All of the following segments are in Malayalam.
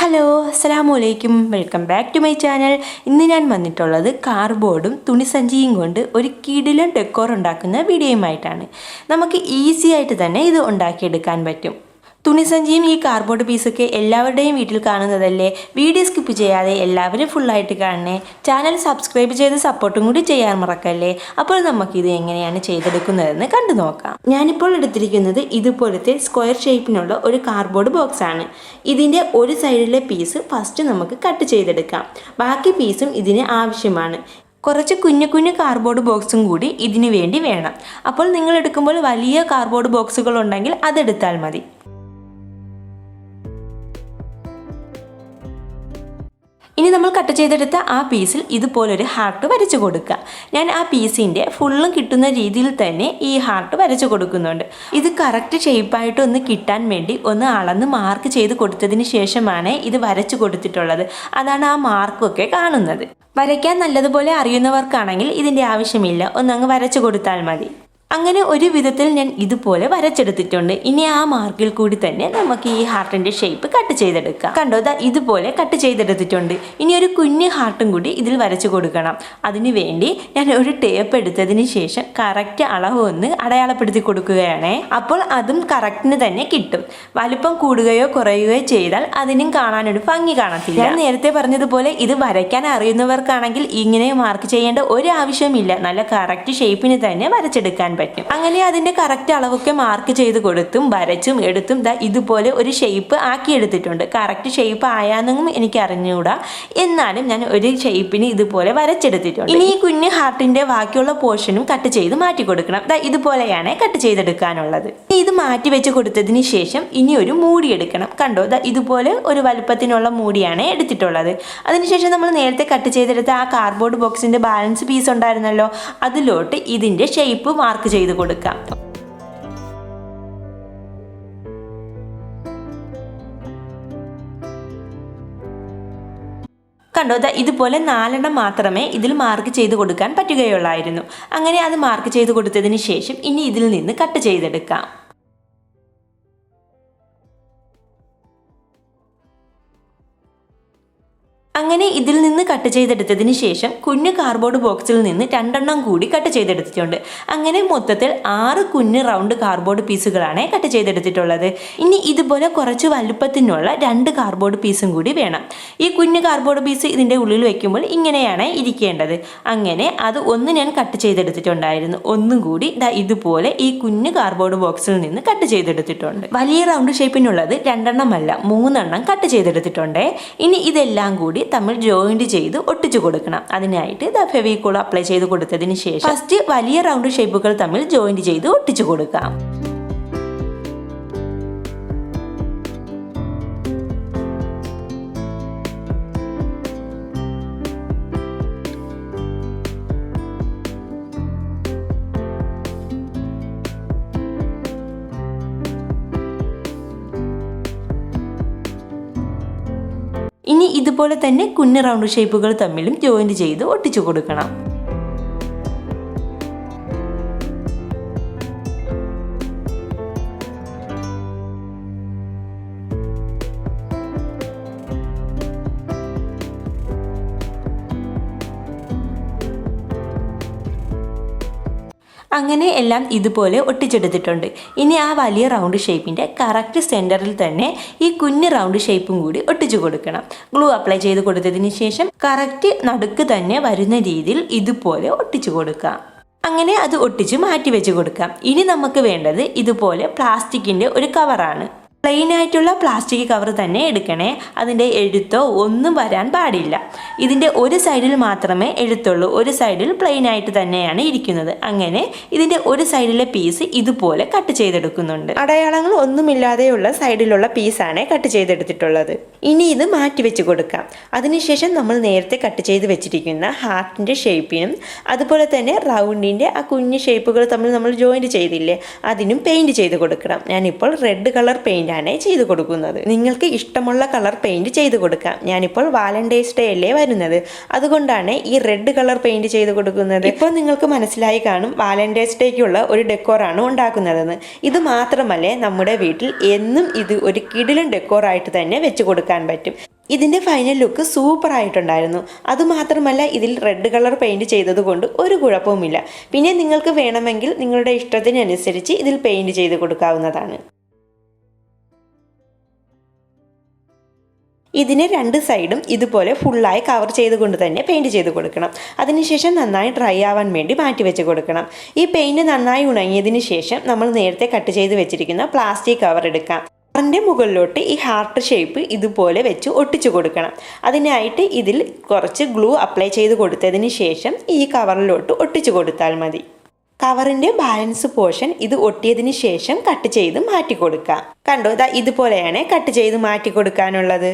ഹലോ അസ്സലാമു അലൈക്കും welcome back to my channel ഇന്ന് ഞാൻ വന്നിട്ടുള്ളത് കാർബോർഡും തുണിസഞ്ചിയും കൊണ്ട് ഒരു കിടിലൻ ഡെക്കോർ ഉണ്ടാക്കുന്ന വീഡിയോയുമായിട്ടാണ് നമുക്ക് ഈസി ആയിട്ട് തന്നെ ഇത് ഉണ്ടാക്കിയെടുക്കാൻ പറ്റും. തുണിസഞ്ചിയും ഈ കാർഡ്ബോർഡ് പീസൊക്കെ എല്ലാവരുടെയും വീട്ടിൽ കാണുന്നതല്ലേ? വീഡിയോ സ്കിപ്പ് ചെയ്യാതെ എല്ലാവരും ഫുള്ളായിട്ട് കാണണേ. ചാനൽ സബ്സ്ക്രൈബ് ചെയ്ത് സപ്പോർട്ടും കൂടി ചെയ്യാൻ മറക്കല്ലേ? അപ്പോൾ നമുക്കിത് എങ്ങനെയാണ് ചെയ്തെടുക്കുന്നതെന്ന് കണ്ടു നോക്കാം. ഞാനിപ്പോൾ എടുത്തിരിക്കുന്നത് ഇതുപോലത്തെ സ്ക്വയർ ഷേപ്പിനുള്ള ഒരു കാർഡ്ബോർഡ് ബോക്സ് ആണ്. ഇതിന്റെ ഒരു സൈഡിലെ പീസ് ഫസ്റ്റ് നമുക്ക് കട്ട് ചെയ്തെടുക്കാം. ബാക്കി പീസും ഇതിന് ആവശ്യമാണ്. കുറച്ച് കുഞ്ഞു കുഞ്ഞു കാർഡ്ബോർഡ് ബോക്സും കൂടി ഇതിനു വേണ്ടി വേണം. അപ്പോൾ നിങ്ങൾ എടുക്കുമ്പോൾ വലിയ കാർഡ്ബോർഡ് ബോക്സുകൾ ഉണ്ടെങ്കിൽ അതെടുത്താൽ മതി. ഇനി നമ്മൾ കട്ട് ചെയ്തെടുത്ത ആ പീസിൽ ഇതുപോലൊരു ഹാർട്ട് വരച്ചു കൊടുക്കുക. ഞാൻ ആ പീസിന്റെ ഫുള്ളും കിട്ടുന്ന രീതിയിൽ തന്നെ ഈ ഹാർട്ട് വരച്ചു കൊടുക്കുന്നുണ്ട്. ഇത് കറക്റ്റ് ഷേപ്പായിട്ട് ഒന്ന് കിട്ടാൻ വേണ്ടി ഒന്ന് അളന്ന് മാർക്ക് ചെയ്ത് കൊടുത്തതിന് ശേഷമാണ് ഇത് വരച്ചു കൊടുത്തിട്ടുള്ളത്. അതാണ് ആ മാർക്കൊക്കെ കാണുന്നത്. വരയ്ക്കാൻ നല്ലതുപോലെ അറിയുന്നവർക്കാണെങ്കിൽ ഇതിന്റെ ആവശ്യമില്ല. ഒന്നങ്ങ് വരച്ചു കൊടുത്താൽ മതി. അങ്ങനെ ഒരു വിധത്തിൽ ഞാൻ ഇതുപോലെ വരച്ചെടുത്തിട്ടുണ്ട്. ഇനി ആ മാർക്കിൽ കൂടി തന്നെ നമുക്ക് ഈ ഹാർട്ടിന്റെ ഷേപ്പ് കട്ട് ചെയ്തെടുക്കാം. കണ്ടോ ദാ ഇതുപോലെ കട്ട് ചെയ്തെടുത്തിട്ടുണ്ട്. ഇനി ഒരു കുഞ്ഞു ഹാർട്ടും കൂടി ഇതിൽ വരച്ചു കൊടുക്കണം. അതിനു വേണ്ടി ഞാൻ ഒരു ടേപ്പ് എടുത്തതിന് ശേഷം കറക്റ്റ് അളവ് ഒന്ന് അടയാളപ്പെടുത്തി കൊടുക്കുകയാണ്. അപ്പോൾ അതും കറക്റ്റിന് തന്നെ കിട്ടും. വലിപ്പം കൂടുകയോ കുറയുകയോ ചെയ്താൽ അതിനും കാണാനൊരു ഭംഗി കാണത്തില്ല. ഞാൻ നേരത്തെ പറഞ്ഞതുപോലെ ഇത് വരയ്ക്കാൻ അറിയുന്നവർക്കാണെങ്കിൽ ഇങ്ങനെ മാർക്ക് ചെയ്യേണ്ട ഒരു ആവശ്യമില്ല നല്ല കറക്റ്റ് ഷേപ്പിന് തന്നെ വരച്ചെടുക്കാൻ പറ്റും. അങ്ങനെ അതിന്റെ കറക്റ്റ് അളവൊക്കെ മാർക്ക് ചെയ്ത് കൊടുത്തും വരച്ചും എടുത്തും ദാ ഇതുപോലെ ഒരു ഷേപ്പ് ആക്കി എടുത്തിട്ടുണ്ട്. കറക്റ്റ് ഷേപ്പ് ആയാന്നും എനിക്ക് അറിഞ്ഞുകൂടാ. എന്നാലും ഞാൻ ഒരു ഷേപ്പിന് ഇതുപോലെ വരച്ചെടുത്തിട്ടുണ്ട്. ഇനി ഈ കുഞ്ഞ് ഹാർട്ടിന്റെ ബാക്കിയുള്ള പോർഷനും കട്ട് ചെയ്ത് മാറ്റി കൊടുക്കണം. ദാ ഇതുപോലെയാണ് കട്ട് ചെയ്തെടുക്കാനുള്ളത്. ഇത് മാറ്റി വെച്ച് കൊടുത്തതിന് ശേഷം ഇനി ഒരു മൂടി എടുക്കണം. കണ്ടോ? ദാ ഇതുപോലെ ഒരു വലുപ്പത്തിനുള്ള മൂടിയാണ് എടുത്തിട്ടുള്ളത്. അതിനുശേഷം നമ്മൾ നേരത്തെ കട്ട് ചെയ്തെടുത്ത ആ കാർഡ്ബോർഡ് ബോക്സിന്റെ ബാലൻസ് പീസ് ഉണ്ടായിരുന്നല്ലോ അതിലോട്ട് ഇതിന്റെ ഷേപ്പ് മാർക്ക് ചെയ്ത് കൊടുക്കാം. കണ്ടോ ഇതുപോലെ നാലെണ്ണം മാത്രമേ ഇതിൽ മാർക്ക് ചെയ്ത് കൊടുക്കാൻ പറ്റുകയുള്ളായിരുന്നു. അങ്ങനെ അത് മാർക്ക് ചെയ്ത് കൊടുത്തതിന് ശേഷം ഇനി ഇതിൽ നിന്ന് കട്ട് ചെയ്തെടുക്കാം. അങ്ങനെ ഇതിൽ നിന്ന് കട്ട് ചെയ്തെടുത്തതിന് ശേഷം കുഞ്ഞ് കാർബോർഡ് ബോക്സിൽ നിന്ന് രണ്ടെണ്ണം കൂടി കട്ട് ചെയ്തെടുത്തിട്ടുണ്ട്. അങ്ങനെ മൊത്തത്തിൽ ആറ് കുഞ്ഞ് റൗണ്ട് കാർബോർഡ് പീസുകളാണ് കട്ട് ചെയ്തെടുത്തിട്ടുള്ളത്. ഇനി ഇതുപോലെ കുറച്ച് വലുപ്പത്തിനുള്ള രണ്ട് കാർബോർഡ് പീസും കൂടി വേണം. ഈ കുഞ്ഞ് കാർബോർഡ് പീസ് ഇതിന്റെ ഉള്ളിൽ വെക്കുമ്പോൾ ഇങ്ങനെയാണ് ഇരിക്കേണ്ടത്. അങ്ങനെ അത് ഒന്ന് ഞാൻ കട്ട് ചെയ്തെടുത്തിട്ടുണ്ടായിരുന്നു. ഒന്നും കൂടി ഇതുപോലെ ഈ കുഞ്ഞ് കാർബോർഡ് ബോക്സിൽ നിന്ന് കട്ട് ചെയ്തെടുത്തിട്ടുണ്ട്. വലിയ റൗണ്ട് ഷേപ്പിനുള്ളത് രണ്ടെണ്ണമല്ല മൂന്നെണ്ണം കട്ട് ചെയ്തെടുത്തിട്ടുണ്ട്. ഇനി ഇതെല്ലാം കൂടി തമ്മിൽ ജോയിന്റ് ചെയ്ത് ഒട്ടിച്ചു കൊടുക്കണം. അതിനായിട്ട് ദ ഫെവിക്കോൾ അപ്ലൈ ചെയ്ത് കൊടുത്തതിന് ശേഷം ഫസ്റ്റ് വലിയ റൗണ്ട് ഷേപ്പുകൾ തമ്മിൽ ജോയിന്റ് ചെയ്ത് ഒട്ടിച്ചു കൊടുക്കാം. ഇനി ഇതുപോലെ തന്നെ കുഞ്ഞ് റൗണ്ട് ഷേപ്പുകൾ തമ്മിലും ജോയിന്റ് ചെയ്ത് ഒട്ടിച്ചു കൊടുക്കണം. അങ്ങനെ എല്ലാം ഇതുപോലെ ഒട്ടിച്ചെടുത്തിട്ടുണ്ട്. ഇനി ആ വലിയ റൗണ്ട് ഷേപ്പിന്റെ കറക്റ്റ് സെന്ററിൽ തന്നെ ഈ കുഞ്ഞ് റൗണ്ട് ഷേപ്പും കൂടി ഒട്ടിച്ചു കൊടുക്കണം. ഗ്ലൂ അപ്ലൈ ചെയ്ത് കൊടുത്തതിന് ശേഷം കറക്റ്റ് നടുക്ക് തന്നെ വരുന്ന രീതിയിൽ ഇതുപോലെ ഒട്ടിച്ചു കൊടുക്കാം. അങ്ങനെ അത് ഒട്ടിച്ച് മാറ്റി വെച്ച് കൊടുക്കാം. ഇനി നമുക്ക് വേണ്ടത് ഇതുപോലെ പ്ലാസ്റ്റിക്കിന്റെ ഒരു കവറാണ് പ്ലെയിൻ ആയിട്ടുള്ള പ്ലാസ്റ്റിക് കവർ തന്നെ എടുക്കണേ. അതിന്റെ എഴുത്തോ ഒന്നും വരാൻ പാടില്ല. ഇതിന്റെ ഒരു സൈഡിൽ മാത്രമേ എഴുത്തുള്ളൂ. ഒരു സൈഡിൽ പ്ലെയിൻ ആയിട്ട് തന്നെയാണ് ഇരിക്കുന്നത്. അങ്ങനെ ഇതിന്റെ ഒരു സൈഡിലെ പീസ് ഇതുപോലെ കട്ട് ചെയ്തെടുക്കുന്നുണ്ട്. അടയാളങ്ങൾ ഒന്നുമില്ലാതെയുള്ള സൈഡിലുള്ള പീസാണ് കട്ട് ചെയ്തെടുത്തിട്ടുള്ളത്. ഇനി ഇത് മാറ്റി വെച്ച് കൊടുക്കാം. അതിനുശേഷം നമ്മൾ നേരത്തെ കട്ട് ചെയ്ത് വെച്ചിരിക്കുന്ന ഹാർട്ടിന്റെ ഷേപ്പിനും അതുപോലെ തന്നെ റൗണ്ടിന്റെ ആ കുഞ്ഞ് ഷേപ്പുകൾ തമ്മിൽ നമ്മൾ ജോയിന്റ് ചെയ്തില്ലേ അതിനും പെയിന്റ് ചെയ്ത് കൊടുക്കണം. ഞാനിപ്പോൾ റെഡ് കളർ പെയിന്റ് പെയിന്റാണ് ചെയ്ത് കൊടുക്കുന്നത്. നിങ്ങൾക്ക് ഇഷ്ടമുള്ള കളർ പെയിന്റ് ചെയ്ത് കൊടുക്കാം. ഞാനിപ്പോൾ വാലന്റൈൻസ് ഡേ അല്ലേ വരുന്നത്. അതുകൊണ്ടാണ് ഈ റെഡ് കളർ പെയിന്റ് ചെയ്ത് കൊടുക്കുന്നത്. ഇപ്പോൾ നിങ്ങൾക്ക് മനസ്സിലായി കാണും വാലന്റൈൻസ് ഡേക്കുള്ള ഒരു ഡെക്കോറാണ് ഉണ്ടാക്കുന്നതെന്ന്. ഇത് മാത്രമല്ലേ നമ്മുടെ വീട്ടിൽ എന്നും ഇത് ഒരു കിടിലും ഡെക്കോറായിട്ട് തന്നെ വെച്ച് കൊടുക്കാൻ പറ്റും. ഇതിന്റെ ഫൈനൽ ലുക്ക് സൂപ്പർ ആയിട്ടുണ്ടായിരുന്നു അതുമാത്രമല്ല ഇതിൽ റെഡ് കളർ പെയിന്റ് ചെയ്തതുകൊണ്ട് ഒരു കുഴപ്പവുമില്ല. പിന്നെ നിങ്ങൾക്ക് വേണമെങ്കിൽ നിങ്ങളുടെ ഇഷ്ടത്തിനനുസരിച്ച് ഇതിൽ പെയിന്റ് ചെയ്ത് കൊടുക്കാവുന്നതാണ്. ഇതിനെ രണ്ട് സൈഡും ഇതുപോലെ ഫുള്ളായി കവർ ചെയ്തുകൊണ്ട് തന്നെ പെയിന്റ് ചെയ്ത് കൊടുക്കണം. അതിനുശേഷം നന്നായി ഡ്രൈ ആവാൻ വേണ്ടി മാറ്റി വെച്ച് കൊടുക്കണം. ഈ പെയിന്റ് നന്നായി ഉണങ്ങിയതിന് ശേഷം നമ്മൾ നേരത്തെ കട്ട് ചെയ്ത് വെച്ചിരിക്കുന്ന പ്ലാസ്റ്റിക് കവർ എടുക്കാം. കവറിന്റെ മുകളിലോട്ട് ഈ ഹാർട്ട് ഷേപ്പ് ഇതുപോലെ വെച്ച് ഒട്ടിച്ചു കൊടുക്കണം. അതിനായിട്ട് ഇതിൽ കുറച്ച് ഗ്ലൂ അപ്ലൈ ചെയ്ത് കൊടുത്തതിന് ശേഷം ഈ കവറിലോട്ട് ഒട്ടിച്ചു കൊടുത്താൽ മതി. കവറിന്റെ ബാലൻസ് പോർഷൻ ഇത് ഒട്ടിയതിന് ശേഷം കട്ട് ചെയ്ത് മാറ്റി കൊടുക്കാം കണ്ടോ ഇതാ ഇതുപോലെയാണ് കട്ട് ചെയ്ത് മാറ്റി കൊടുക്കാനുള്ളത്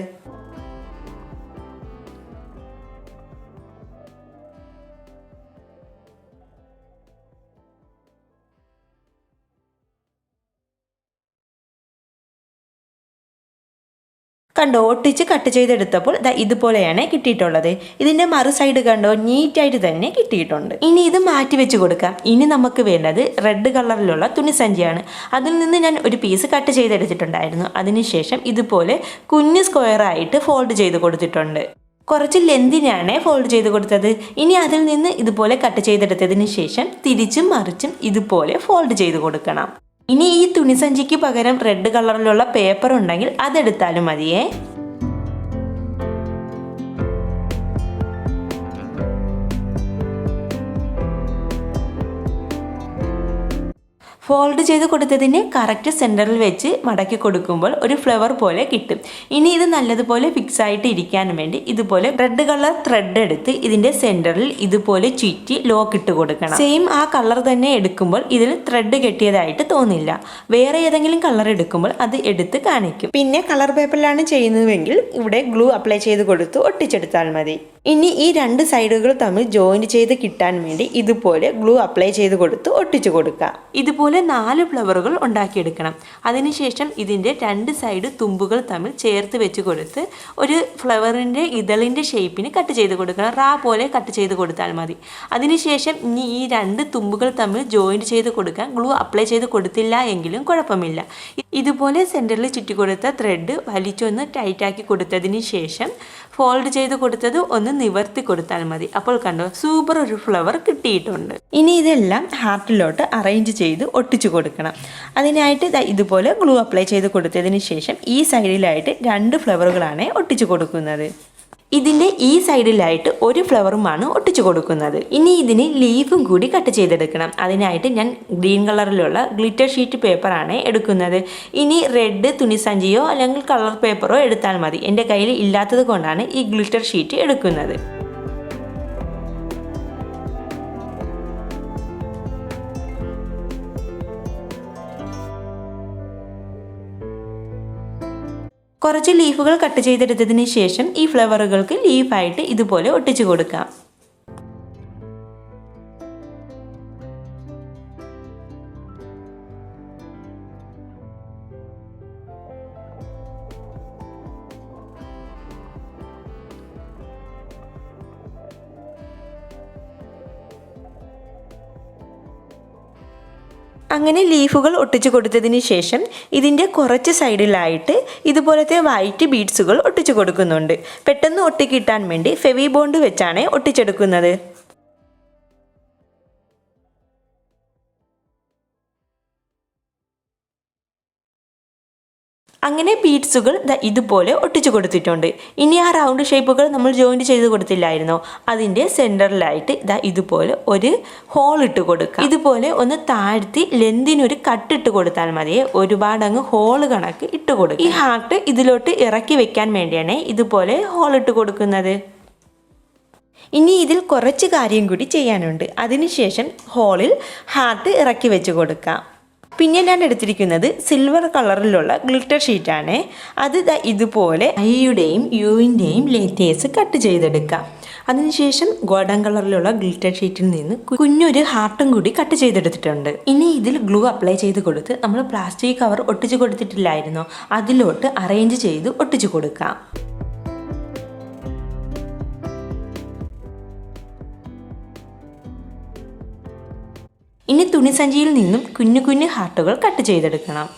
കണ്ടോ ഒട്ടിച്ച് കട്ട് ചെയ്തെടുത്തപ്പോൾ ദാ ഇതുപോലെയാണ് കിട്ടിയിട്ടുള്ളത്. ഇതിന്റെ മറു സൈഡ് കണ്ടോ നീറ്റായിട്ട് തന്നെ കിട്ടിയിട്ടുണ്ട്. ഇനി ഇത് മാറ്റി വെച്ച് കൊടുക്കാം. ഇനി നമുക്ക് വേണ്ടത് റെഡ് കളറിലുള്ള തുണിസഞ്ചിയാണ് അതിൽ നിന്ന് ഞാൻ ഒരു പീസ് കട്ട് ചെയ്തെടുത്തിട്ടുണ്ടായിരുന്നു. അതിനുശേഷം ഇതുപോലെ കുഞ്ഞ് സ്ക്വയർ ആയിട്ട് ഫോൾഡ് ചെയ്ത് കൊടുത്തിട്ടുണ്ട്. കുറച്ച് ലെന്തിനാണ് ഫോൾഡ് ചെയ്ത് കൊടുത്തത്. ഇനി അതിൽ നിന്ന് ഇതുപോലെ കട്ട് ചെയ്തെടുത്തതിന് ശേഷം തിരിച്ചും മറിച്ചും ഇതുപോലെ ഫോൾഡ് ചെയ്ത് കൊടുക്കണം. ഇനി ഈ തുണിസഞ്ചിക്ക് പകരം റെഡ് കളറിലുള്ള പേപ്പർ ഉണ്ടെങ്കിൽ അതെടുത്താലും മതിയേ. ഫോൾഡ് ചെയ്ത് കൊടുത്തതിന് കറക്റ്റ് സെന്ററിൽ വെച്ച് മടക്കി കൊടുക്കുമ്പോൾ ഒരു ഫ്ലവർ പോലെ കിട്ടും. ഇനി ഇത് നല്ലതുപോലെ ഫിക്സ് ആയിട്ട് ഇരിക്കാൻ വേണ്ടി ഇതുപോലെ റെഡ് കളർ ത്രെഡ് എടുത്ത് ഇതിന്റെ സെന്ററിൽ ഇതുപോലെ ചുറ്റി ലോക്ക് ഇട്ട് കൊടുക്കണം. സെയിം ആ കളർ തന്നെ എടുക്കുമ്പോൾ ഇതിൽ ത്രെഡ് കെട്ടിയതായിട്ട് തോന്നില്ല. വേറെ ഏതെങ്കിലും കളർ എടുക്കുമ്പോൾ അത് എടുത്ത് കാണിക്കും. പിന്നെ കളർ പേപ്പറിലാണ് ചെയ്യുന്നതെങ്കിൽ ഇവിടെ ഗ്ലൂ അപ്ലൈ ചെയ്ത് കൊടുത്ത് ഒട്ടിച്ചെടുത്താൽ മതി. ഇനി ഈ രണ്ട് സൈഡുകൾ തമ്മിൽ ജോയിന്റ് ചെയ്ത് കിട്ടാൻ വേണ്ടി ഇതുപോലെ ഗ്ലൂ അപ്ലൈ ചെയ്ത് കൊടുത്ത് ഒട്ടിച്ചു കൊടുക്കുക ഇതുപോലെ നാല് ഫ്ലവറുകൾ ഉണ്ടാക്കിയെടുക്കണം. അതിനുശേഷം ഇതിന്റെ രണ്ട് സൈഡ് തുമ്പുകൾ തമ്മിൽ ചേർത്ത് വെച്ച് കൊടുത്ത് ഒരു ഫ്ലവറിന്റെ ഇതളിന്റെ ഷേപ്പിന് കട്ട് ചെയ്ത് കൊടുക്കണം. റാ പോലെ കട്ട് ചെയ്ത് കൊടുത്താൽ മതി. അതിനുശേഷം ഇനി ഈ രണ്ട് തുമ്പുകൾ തമ്മിൽ ജോയിന്റ് ചെയ്ത് കൊടുക്കാൻ ഗ്ലൂ അപ്ലൈ ചെയ്ത് കൊടുത്തില്ല എങ്കിലും കുഴപ്പമില്ല. ഇതുപോലെ സെന്ററിൽ ചുറ്റി കൊടുത്ത ത്രെഡ് വലിച്ചൊന്ന് ടൈറ്റാക്കി കൊടുത്തതിന് ശേഷം ഫോൾഡ് ചെയ്ത് കൊടുത്തത് ഒന്ന് നിവർത്തി കൊടുത്താൽ മതി. അപ്പോൾ കണ്ടോ സൂപ്പർ ഒരു ഫ്ലവർ കിട്ടിയിട്ടുണ്ട്. ഇനി ഇതെല്ലാം ഹാർട്ടിലോട്ട് അറേഞ്ച് ചെയ്ത് ഒട്ടിച്ചു കൊടുക്കണം. അതിനായിട്ട് ഇതുപോലെ ഗ്ലൂ അപ്ലൈ ചെയ്ത് കൊടുത്തതിന് ശേഷം ഈ സൈഡിലായിട്ട് രണ്ട് ഫ്ലവറുകളാണ് ഒട്ടിച്ചു കൊടുക്കുന്നത്. ഇതിന്റെ ഈ സൈഡിലായിട്ട് ഒരു ഫ്ലവറുമാണ് ഒട്ടിച്ചു കൊടുക്കുന്നത്. ഇനി ഇതിന് ലീഫും കൂടി കട്ട് ചെയ്തെടുക്കണം. അതിനായിട്ട് ഞാൻ ഗ്രീൻ കളറിലുള്ള ഗ്ലിറ്റർ ഷീറ്റ് പേപ്പറാണ് എടുക്കുന്നത്. ഇനി റെഡ് തുണിസഞ്ചിയോ അല്ലെങ്കിൽ കളർ പേപ്പറോ എടുത്താൽ മതി. എന്റെ കയ്യിൽ ഇല്ലാത്തത് കൊണ്ടാണ് ഈ ഗ്ലിറ്റർ ഷീറ്റ് എടുക്കുന്നത്. കുറച്ച് ലീഫുകൾ കട്ട് ചെയ്തെടുത്തതിന് ശേഷം ഈ ഫ്ലവറുകൾക്ക് ലീഫായിട്ട് ഇതുപോലെ ഒട്ടിച്ചു കൊടുക്കാം. അങ്ങനെ ലീഫുകൾ ഒട്ടിച്ചു കൊടുത്തതിന് ശേഷം ഇതിന്റെ കുറച്ച് സൈഡിലായിട്ട് ഇതുപോലത്തെ വൈറ്റ് ബീഡ്സുകൾ ഒട്ടിച്ചു കൊടുക്കുന്നുണ്ട്. പെട്ടെന്ന് ഒട്ടിക്കിട്ടാൻ വേണ്ടി ഫെവി ബോണ്ട് വെച്ചാണ് ഒട്ടിച്ചെടുക്കുന്നത്. അങ്ങനെ ബീഡ്സുകൾ ഇതുപോലെ ഒട്ടിച്ചു കൊടുത്തിട്ടുണ്ട്. ഇനി ആ റൗണ്ട് ഷേപ്പുകൾ നമ്മൾ ജോയിന്റ് ചെയ്ത് കൊടുത്തില്ലായിരുന്നോ? അതിന്റെ സെന്ററിലായിട്ട് ഇതാ ഇതുപോലെ ഒരു ഹോൾ ഇട്ട് കൊടുക്കുക ഇതുപോലെ ഒന്ന് താഴ്ത്തി ലെന്തിനൊരു കട്ടിട്ട് കൊടുത്താൽ മതിയെ ഒരുപാട് അങ്ങ് ഹോൾ കണക്ക് ഇട്ട് കൊടുക്കും. ഈ ഹാർട്ട് ഇതിലോട്ട് ഇറക്കി വെക്കാൻ വേണ്ടിയാണ് ഇതുപോലെ ഹോൾ ഇട്ട് കൊടുക്കുന്നത്. ഇനി ഇതിൽ കുറച്ച് കാര്യം കൂടി ചെയ്യാനുണ്ട്. അതിനുശേഷം ഹോളിൽ ഹാർട്ട് ഇറക്കി വെച്ച് കൊടുക്കാം. പിന്നെ ഞാൻ എടുത്തിരിക്കുന്നത് സിൽവർ കളറിലുള്ള ഗ്ലിറ്റർ ഷീറ്റാണ് അത് ഇതുപോലെ ഐയുടെയും യുവിന്റെയും ലേറ്റേഴ്സ് കട്ട് ചെയ്തെടുക്കാം. അതിനുശേഷം ഗോൾഡൻ കളറിലുള്ള ഗ്ലിറ്റർ ഷീറ്റിൽ നിന്ന് കുഞ്ഞൊരു ഹാർട്ടും കൂടി കട്ട് ചെയ്തെടുത്തിട്ടുണ്ട്. ഇനി ഇതിൽ ഗ്ലൂ അപ്ലൈ ചെയ്ത് കൊടുത്ത് നമ്മൾ പ്ലാസ്റ്റിക് കവർ ഒട്ടിച്ചു കൊടുത്തിട്ടില്ലായിരുന്നോ? അതിലോട്ട് അറേഞ്ച് ചെയ്ത് ഒട്ടിച്ചു കൊടുക്കാം. ഇനി തുണിസഞ്ചിയിൽ നിന്നും കുഞ്ഞു കുഞ്ഞു ഹാർട്ടുകൾ കട്ട് ചെയ്തെടുക്കണം.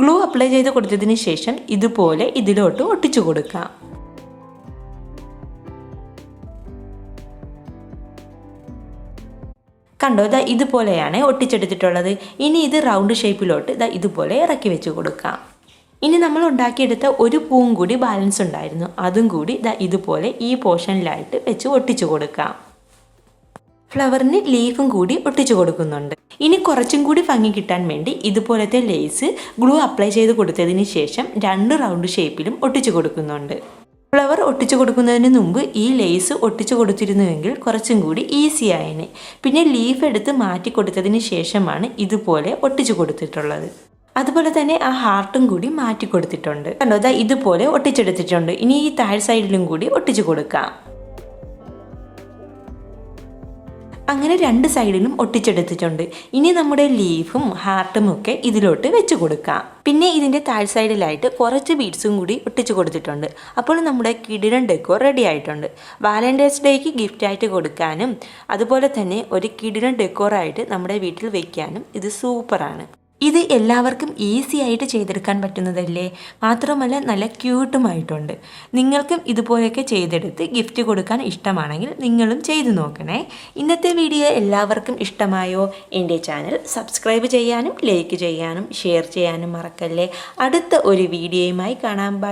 ഗ്ലൂ അപ്ലൈ ചെയ്ത് കൊടുത്തതിന് ശേഷം ഇതുപോലെ ഇതിലോട്ട് ഒട്ടിച്ചു കൊടുക്കാം. കണ്ടോ ഇതാ ഇതുപോലെയാണ് ഒട്ടിച്ചെടുത്തിട്ടുള്ളത്. ഇനി ഇത് റൗണ്ട് ഷേപ്പിലോട്ട് ഇതാ ഇതുപോലെ ഇറക്കി വെച്ച് കൊടുക്കാം. ഇനി നമ്മൾ ഉണ്ടാക്കിയെടുത്ത ഒരു പൂവും കൂടി ബാലൻസ് ഉണ്ടായിരുന്നു. അതും കൂടി ദാ ഇതുപോലെ ഈ പോർഷനിലായിട്ട് വെച്ച് ഒട്ടിച്ചു കൊടുക്കാം. ഫ്ലവറിന് ലീഫും കൂടി ഒട്ടിച്ചു കൊടുക്കുന്നുണ്ട്. ഇനി കുറച്ചും കൂടി ഭംഗി കിട്ടാൻ വേണ്ടി ഇതുപോലത്തെ ലേസ് ഗ്ലൂ അപ്ലൈ ചെയ്ത് കൊടുത്തതിന് ശേഷം രണ്ട് റൗണ്ട് ഷേപ്പിലും ഒട്ടിച്ചു കൊടുക്കുന്നുണ്ട്. ഫ്ലവർ ഒട്ടിച്ചു കൊടുക്കുന്നതിന് മുമ്പ് ഈ ലേസ് ഒട്ടിച്ചു കൊടുത്തിരുന്നുവെങ്കിൽ കുറച്ചും കൂടി ഈസി ആയേനെ. പിന്നെ ലീഫ് എടുത്ത് മാറ്റി കൊടുത്തതിന് ശേഷമാണ് ഇതുപോലെ ഒട്ടിച്ചു കൊടുത്തിട്ടുള്ളത്. അതുപോലെ തന്നെ ആ ഹാർട്ടും കൂടി മാറ്റി കൊടുത്തിട്ടുണ്ട്. കണ്ടോ ദാ ഇതുപോലെ ഒട്ടിച്ചെടുത്തിട്ടുണ്ട്. ഇനി ഈ താഴ് സൈഡിലും കൂടി ഒട്ടിച്ചു കൊടുക്കാം. അങ്ങനെ രണ്ട് സൈഡിലും ഒട്ടിച്ചെടുത്തിട്ടുണ്ട്. ഇനി നമ്മുടെ ലീഫും ഹാർട്ടും ഒക്കെ ഇതിലോട്ട് വെച്ച് കൊടുക്കാം. പിന്നെ ഇതിന്റെ താഴ് സൈഡിലായിട്ട് കുറച്ച് ബീഡ്സും കൂടി ഒട്ടിച്ചു കൊടുത്തിട്ടുണ്ട്. അപ്പോൾ നമ്മുടെ കിടിലൻ ഡെക്കോർ റെഡി ആയിട്ടുണ്ട്. വാലന്റൈൻസ് ഡേക്ക് ഗിഫ്റ്റ് ആയിട്ട് കൊടുക്കാനും അതുപോലെ തന്നെ ഒരു കിടിലൻ ഡെക്കോറായിട്ട് നമ്മുടെ വീട്ടിൽ വെക്കാനും ഇത് സൂപ്പറാണ് ഇത് എല്ലാവർക്കും ഈസി ആയിട്ട് ചെയ്തെടുക്കാൻ പറ്റുന്നതല്ലേ? മാത്രമല്ല നല്ല ക്യൂട്ടുമായിട്ടുണ്ട് നിങ്ങൾക്കും ഇതുപോലെയൊക്കെ ചെയ്തെടുത്ത് ഗിഫ്റ്റ് കൊടുക്കാൻ ഇഷ്ടമാണെങ്കിൽ നിങ്ങളും ചെയ്തു നോക്കണേ. ഇന്നത്തെ വീഡിയോ എല്ലാവർക്കും ഇഷ്ടമായോ? എന്റെ ചാനൽ സബ്സ്ക്രൈബ് ചെയ്യാനും ലൈക്ക് ചെയ്യാനും ഷെയർ ചെയ്യാനും മറക്കല്ലേ. അടുത്ത ഒരു വീഡിയോയുമായി കാണാം. ബൈ